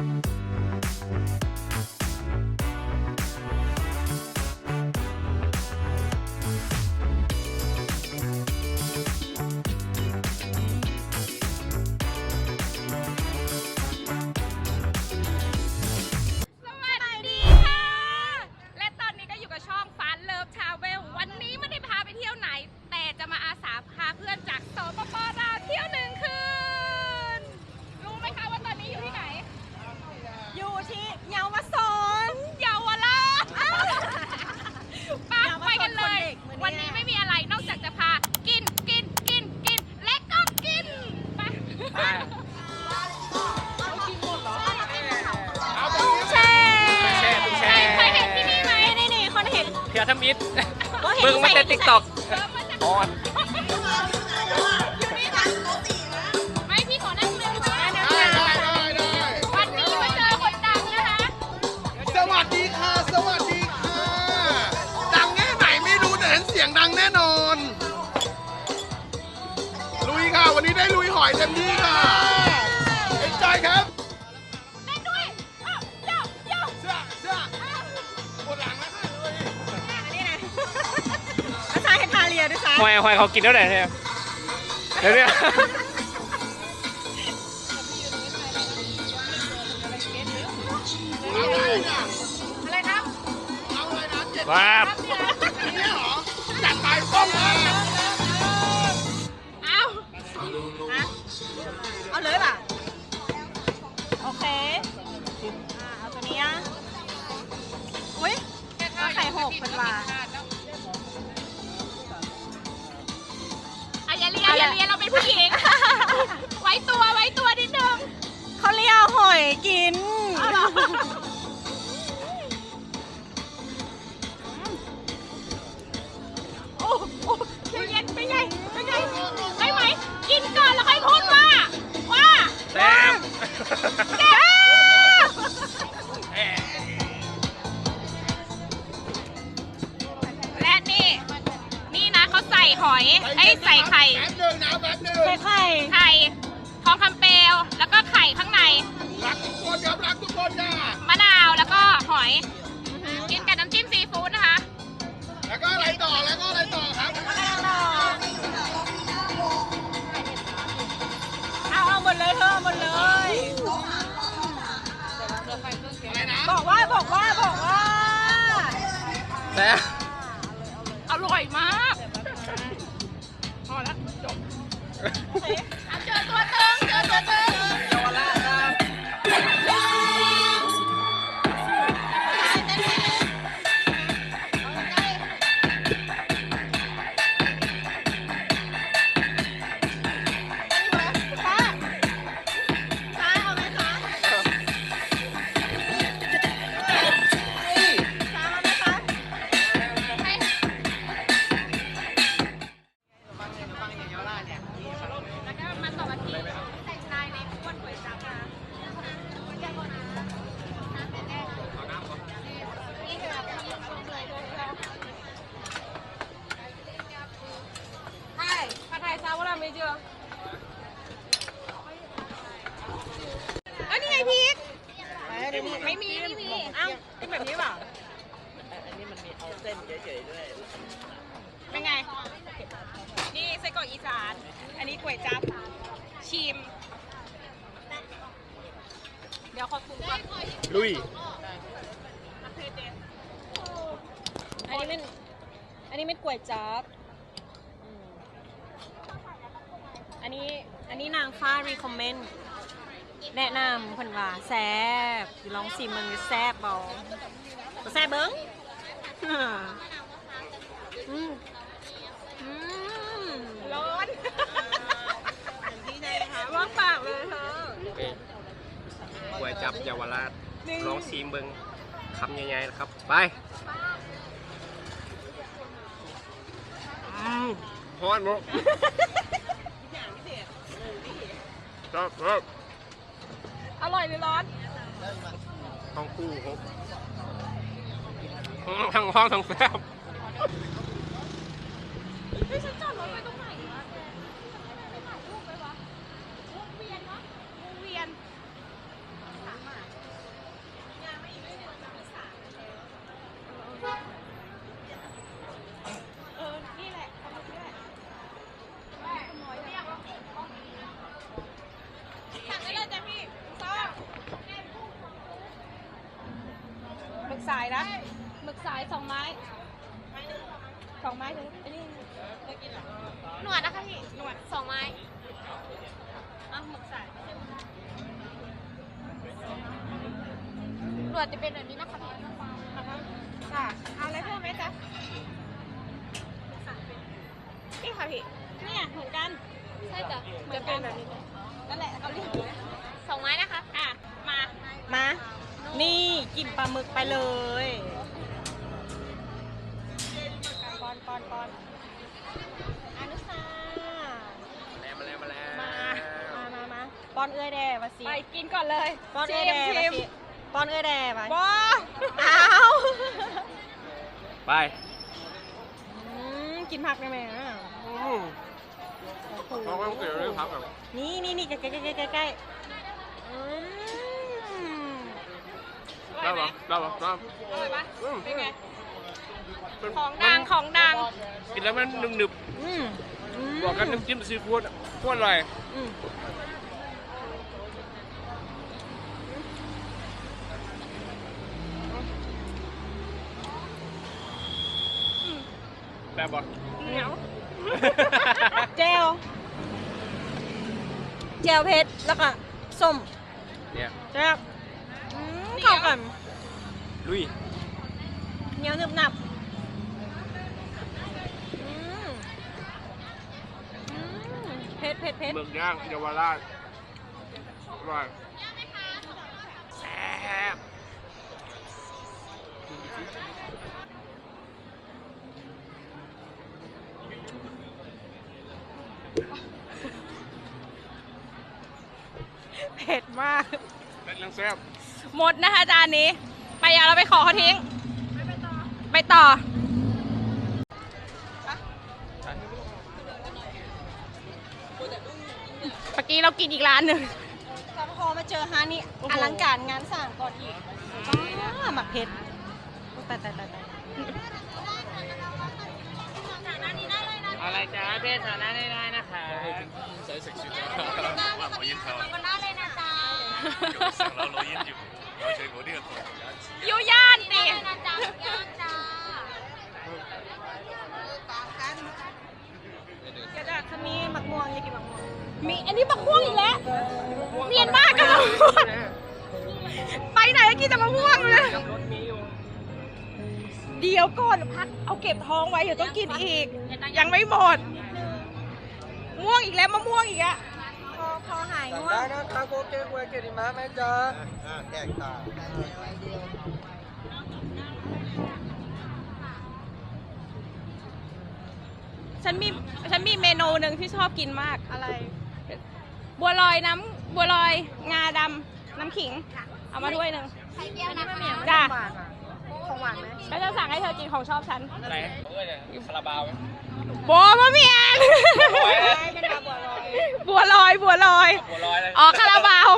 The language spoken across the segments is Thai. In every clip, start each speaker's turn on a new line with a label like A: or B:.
A: Bye. ทมิตรมึ
B: ง
A: มา
B: แต่ติ๊กต็อก
A: ออ
B: น
A: ไม่พี่ขอนั่งเรือนะวันนี้มาเจอคนดังนะคะ
C: สวัสดีค่ะ สวัสดีค่ะ ดังแค่ไหนไม่รู้แต่เห็นเสียงดังแน่นอน ลุยค่ะ วันนี้ได้ลุยหอยเต็มที่ค่ะ ยร์
A: ด้วย
C: ซ้ำห
B: อยหอยเขากินแล้วไหนเนี่ยเดี๋ยวเนี่ย
C: อะไร
A: ครับ
B: ว้า
C: เจ็ดไปป้องเลยเอา
D: เอาเลยป่ะ โอเค อ่า เอาตัวนี้อะอุ้ยไข่หกเป็นว่า now. ก๋
A: วย
B: จับ
A: อั
C: นนี้
A: อัน
C: นี้นา
A: งฟ้า
C: รีค
D: อมเม
C: น
A: ต์แนะนำคนว่า
D: แซ่บ
A: อยู่
B: ล
D: องซีมึงแซ่บบ่แซ่บเบิ้งอืมอืม
A: ร้อน
D: ว่างปากเลยเธอโก
B: วยจับเยาวราชนี่ลองซีมเบิงคำใหญ่ๆนะครับ ไป มฮอนมุกครับชอบ
A: อร่อยหรือร้อน
B: ทั้งคู่ครับทั้งห้องทั้งแซ่บ
A: หนว
E: ดจะเป็นแบบนี้นะคะพี่
A: จ้ะเอาอะไรเพิ่มไหมจ๊ะนี่ค่ะพี่เนี่ยเหมือนกัน
E: ใช่จ้ะ
A: จะเป็นแบบนี้นั่นแหละเอาเรียก
E: สองไม้นะคะ
A: อะมา
D: มานี่กินปลาหมึกไปเลยปอนปอนปอนอนุชา
B: มาแล้วมาแล้ว
D: มา
B: มาแล้ว
D: มามามาปอนเอื้อยแด่มาสิ
A: ไปกินก่อนเลย
D: ปอนเอื้อย
A: ชิ
D: แด่
A: ม
D: มา
A: ชิม
D: สิ ปอนเอื้อยแด่มา
A: บอ
D: อ้าว
B: ไป
D: อืมกินผักได้ไหมอะ
B: อืมเราต้องเกี่ยวเรื่องพักแบบ
D: นี่นี่นี่ใกล้ใกล้ใกล้ใกล้ใกล้อืม
B: ได้ปะได้ปะได้
A: อร่อยปะ
B: อืม
A: เป็นไง
B: เป็น
A: ของดังของดัง
B: กินแล้วมันหนึบหนึบ
D: อืมอืม
B: ๆบอกกันน้ำจิ้มซีฟู้ดโคตรอร่อย
D: อืม
B: แบบบอก
A: เหนียว
D: เจลเจลเพชรแล้วก็ส้ม
B: เนี่ย
D: แซ่บอืมเข้ากัน
B: ลุย
D: เหนียวหนึบหนับอืมอืมเผ็ดเผ็ดเผ็ด
B: หมึกย่างเยาวราชอร่อยแซ่บ
D: เผ็ด มาก
B: เป็นเรื่องแซ่บ
A: หมดนะคะจานนี้ ไปเราไปขอเขาทิ้ง ไปต่อ ไปต่อเมื่อกี้เรากินอีกร้านหนึ่ง
D: จะพอมาเจอฮานี่
A: อ
D: ลังการงานสั่งก่อนอีกบ้าหมักเพชรแต่แต่แต่
B: อะไรจ้าเพศฐาน้ะได้ได้นะคะ ใส่รจ้าว่าหอยินเขา
E: มันได้เลยนะ จ๊ะ
B: 上楼攞烟住，有趣我呢个同学有一次。
A: ยุย่านดิ
E: ได้นะจ๊ะย่างจ้า
D: เดี๋ยวจะมีหมักม่วงอยากกินหมักม่วง
A: มีอันนี้มะม่วงอีกแล้ว เนียนมากกันมะม่วงไปไหนก็กินแต่มะม่วงเลย
B: รถมีอยู่
A: เดี๋ยวก่อนพักเอาเก็บท้องไว้เดี๋ยวต้องกินอีก ยังไม่หมด ม่วงอีกแล้วมะม่วงอีกอะ
D: พอพอหายง่ว
F: ได้
D: ง
F: นะครับโอเคกวยเกติมาไหมจ๊ะ
C: แกงตา
A: ฉันมีฉันมีเมนูหนึ่งที่ชอบกินมาก
D: อะไร
A: บัวลอยน้ำบัวลอยงาดำน้ำขิง เอามาด้วยหนึ่ง
E: ไข่เจียวนะคะ
A: จ้า
D: หวานอะของหวานไหม
A: ก็จะสั่งให้เธอกินของชอบฉัน
B: อะไรคาราบาวไหม
A: โบมะเมียน
D: เป็นปลาบัวลอย
A: บัวลอยบัวลอย
B: บัวลอยเลย
A: อ๋อคาราบาว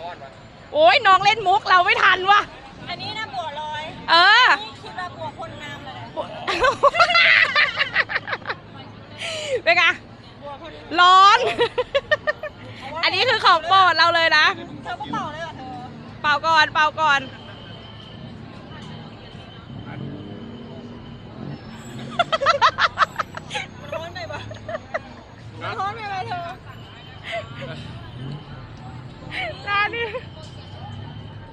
B: ทอดมา
A: โอ้ยน้องเล่นมุกเราไม่ทันว่ะ
D: อันนี้นะบัวลอย
A: เออ
D: นี่คิดว่าบัวคนน้ำเลย
A: บัวเป็นไง
D: บัวคน
A: ร้อน อันนี้คือของโปรดเราเลยนะ
D: เธอก็เป่าเลยเหรอเธอ
A: เป่าก่อน เป่าก่อน
D: มันร้อนไปปะมันร้อนไปไหมเธอ
A: ร้านนี้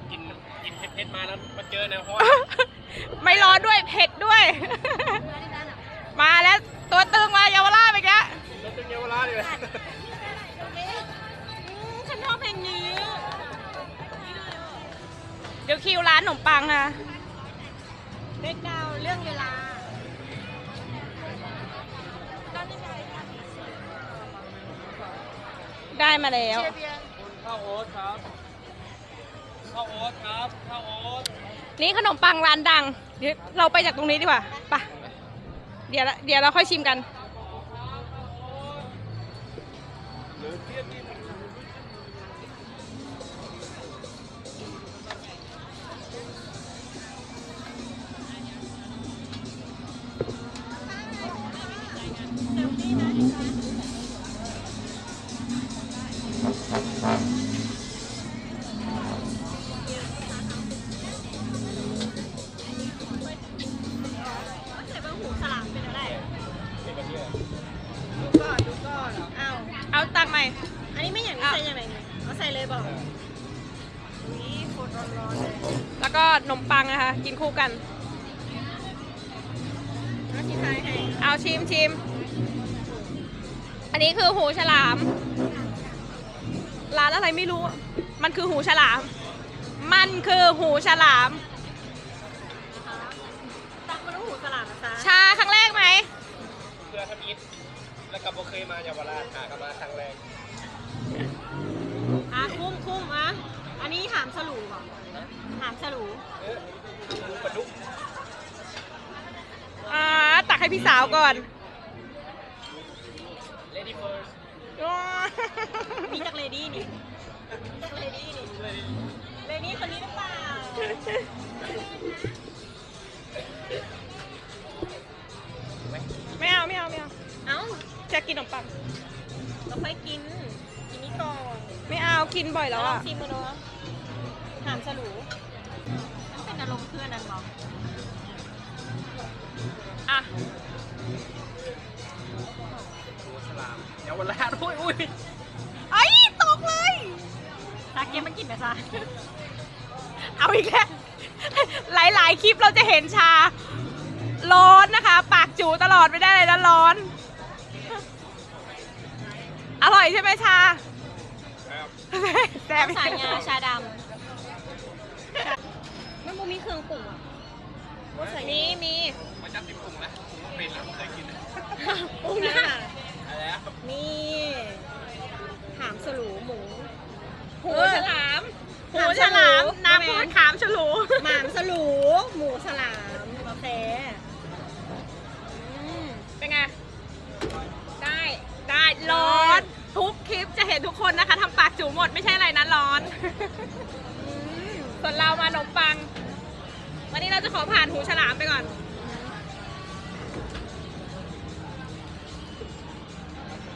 B: กินกินเผ็ดๆมาแล้วมาเจอแนวฮอต
A: ไม่ร้อนด้วยเผ็ดด้วย มาแล้วตัวตึงมาเยาวราชไปแกแล้ว
B: รถตึงเยาวราชเลย
D: อืมฉันชอบเพลงนี้
A: เดี๋ยวคิวร้านขนมปังค่ะ
D: เล็กดาวเรื่องเวลา
A: ได้มาแล้ว
F: ข้าวโอ๊ตครับ ข้าวโอ๊ตครับ ข้าวโอ๊ต
A: นี่ขนมปังร้านดัง เดี๋ยวเราไปจากตรงนี้ดีกว่าไปเดี๋ยวละเดี๋ยวเราค่อยชิมกัน กินคู่กัน เอาชิมชิม อันนี้คือหูฉลาม ร้านอะไรไม่รู้ มันคือหูฉลาม มันคือหูฉลาม
D: ตักมาลูกหูสลัดนะจ๊ะ
A: ชาครั้งแรกไหม
B: เพื่อทำอิฐแล้วก็บ่เคยมาเยาวราชหากลับมาครั้งแรก
D: อะคุ้มคุ้มอะอั นนี้หามสลูก่อนหามสลู
B: เออปลาดุก
A: อ่าตักให้พี่สาวก่อน
B: เลดี้เฟิร์ส
D: มีจากเลดี้นี่มีจากเลดี้นี่ เลดี้คนนี้หรือเปล่า
A: ไม่เอาไม่เอาไม่เอา
D: เอ้า
A: จะกินขนมปัง
D: เราค่อยกิน กินนี้ก่อน
A: ไม่เอากินบ่อย
D: แล้
A: แล้วว
D: ลอง
A: อะ
D: ชิมมาดู หามสลูมันเป็นอารมณ์เพื่อนนั่นบอ
A: อะ
B: ฉลามเยาวราชอุ้ยอุ้ย
A: ไอ้ยตกเลย
D: ซาเกะมันกินไหมซะ
A: เอาอีกแล้ว หลาย ๆ คลิปเราจะเห็นชา ร้อนนะคะ ปากจูตลอดไม่ได้เลยนะร้อน อร่อยใช่ไหมชา
B: ครับ
A: แต่ไม่
D: สายงาชาดำ มันบ่มีเครื่องปรุงอะ
A: มีมี
B: มาจับติดปรุงแล้วผมเป็นแล้วไม่เคยกิน
D: ปรุงนะ
B: อะไรแล้ว
D: นี่หามสลูหมู
A: หูฉลาม
D: หู
A: หู
D: ฉ
A: ฉ
D: ลา
A: ลามมน้ำพูดขามฉลู
D: หมามสลูหมูสลามโอเค
A: อืมเป็นไง ได้ได้ร้อน ทุกคลิปจะเห็นทุกคนนะคะทำปากจูหมดไม่ใช่อะไรนะร้อนส่วนเรามาขนมปัง วันนี้เราจะขอผ่านหูฉลามไปก่อน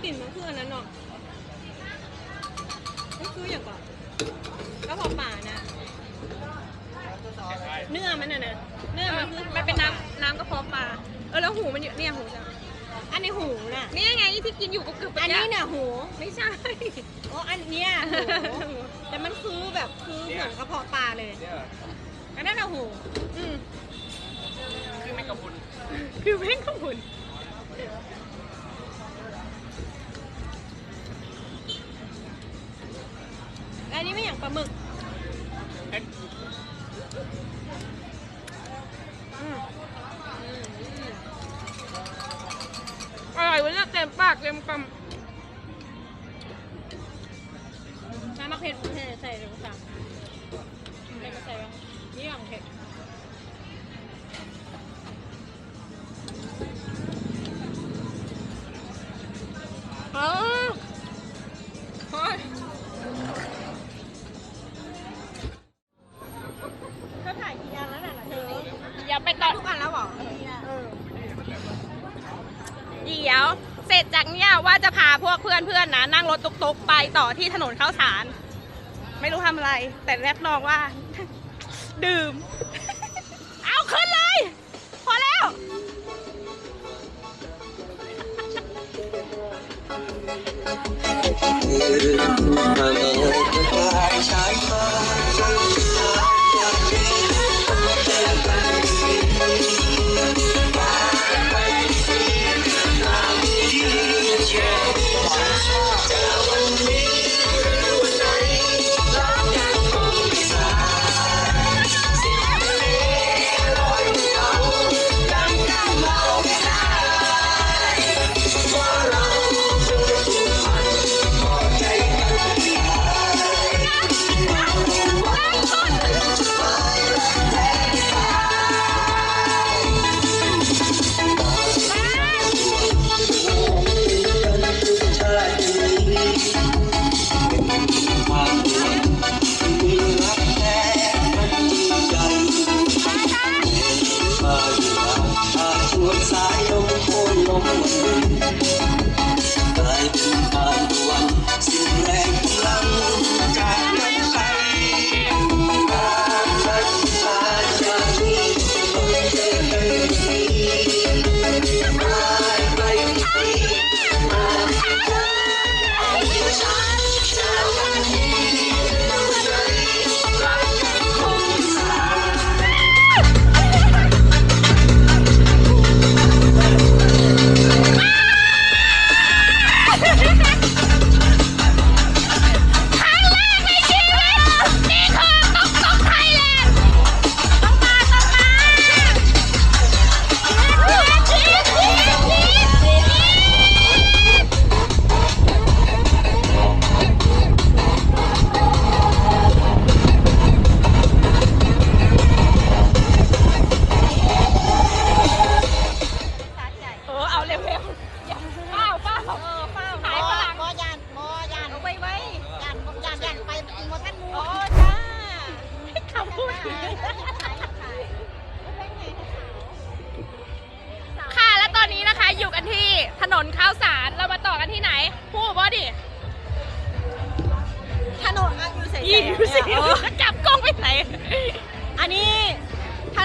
D: กลิ่นมันคืออันนั้นเนาะนี่คืออย่างก่อนก็พอป่านะเนื้อมันน่ะนะเนื้อมันคือ
A: มันเป็นน้ำน้ำกระเพาะปลาเออแล้วหูมันอยู่เนี่ยหูจ้ะ
D: อันนี้หูน่ะ
A: นี่ไงที่กินอยู่กรึบๆ
D: อันนี้
A: เมื่กี้
D: น่ะหู
A: ไม่ใช่
D: อ๋ออันเนี้ยหูแต่มันคือแบบคือเหมือนกระเพาะปลาเลย
B: เนี่ย
D: อันนั้นน่ะหู
A: อืม
B: คือแมงกะพรุน
A: คือแม่งของคุณ
D: อันนี้ไม่อย่างปลาหมึก
A: อร่อยวันนี้เต็มปากเต็มคำ
D: ไป
A: ต่อ
D: ทุกอันแล้วเหรอ
A: เดี๋ยว เสร็จจากเนี้ยว่าจะพาพวกเพื่อนๆนะ นั่งรถตุกๆ ไปต่อที่ถนนข้าวสาร ไม่รู้ทำอะไร แต่แรกนองว่า ดื่ม เอาขึ้นเลย พอแล้ว
G: Hãy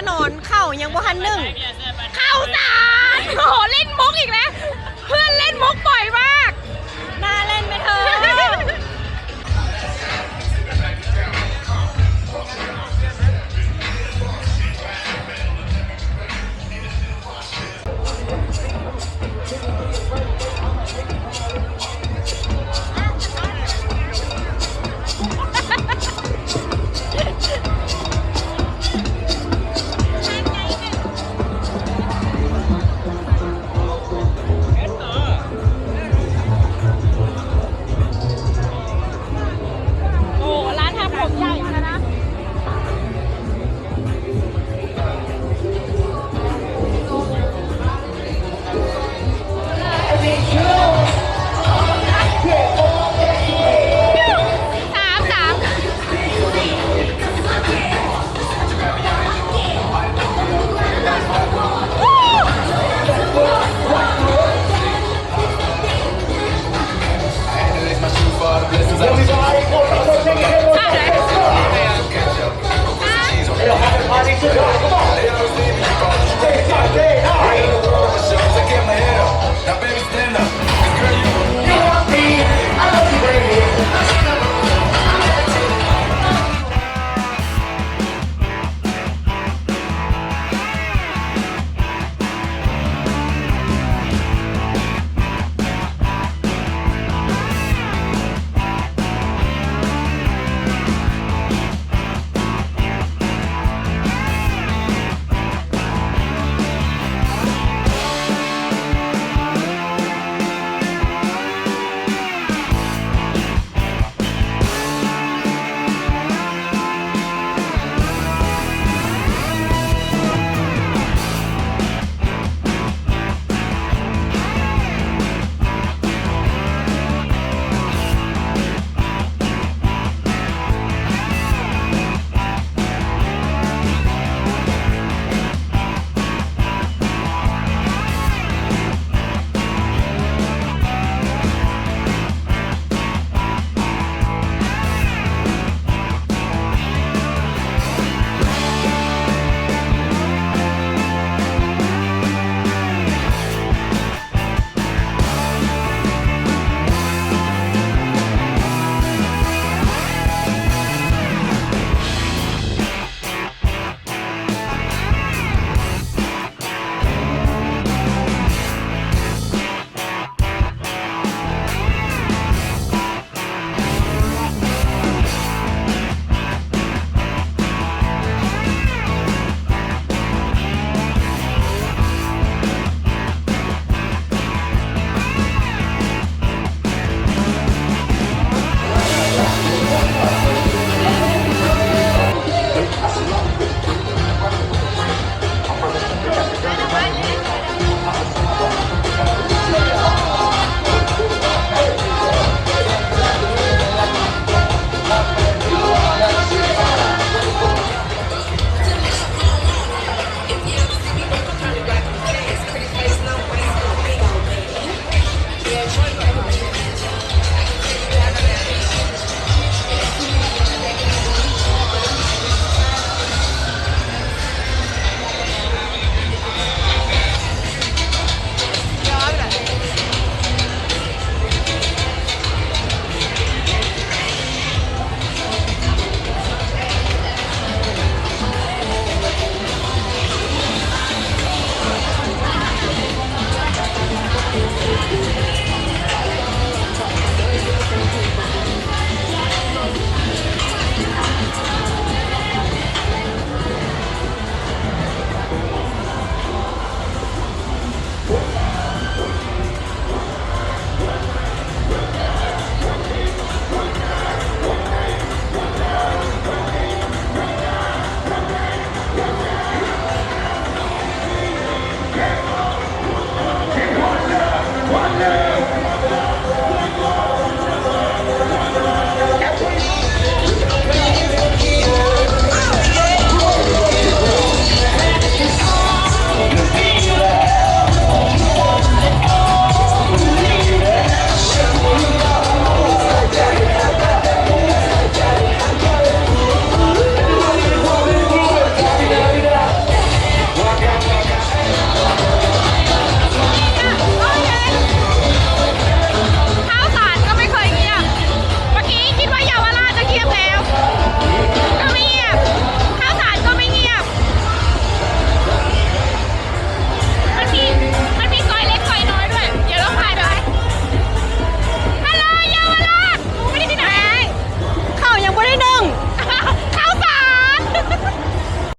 A: นนเข้า
D: ยังบ่ทันหนึ่งเข้า
A: วสารโอ้โหเล่นมุกอีกแล้วเพื่อนเล่นมุกบ่อยมาก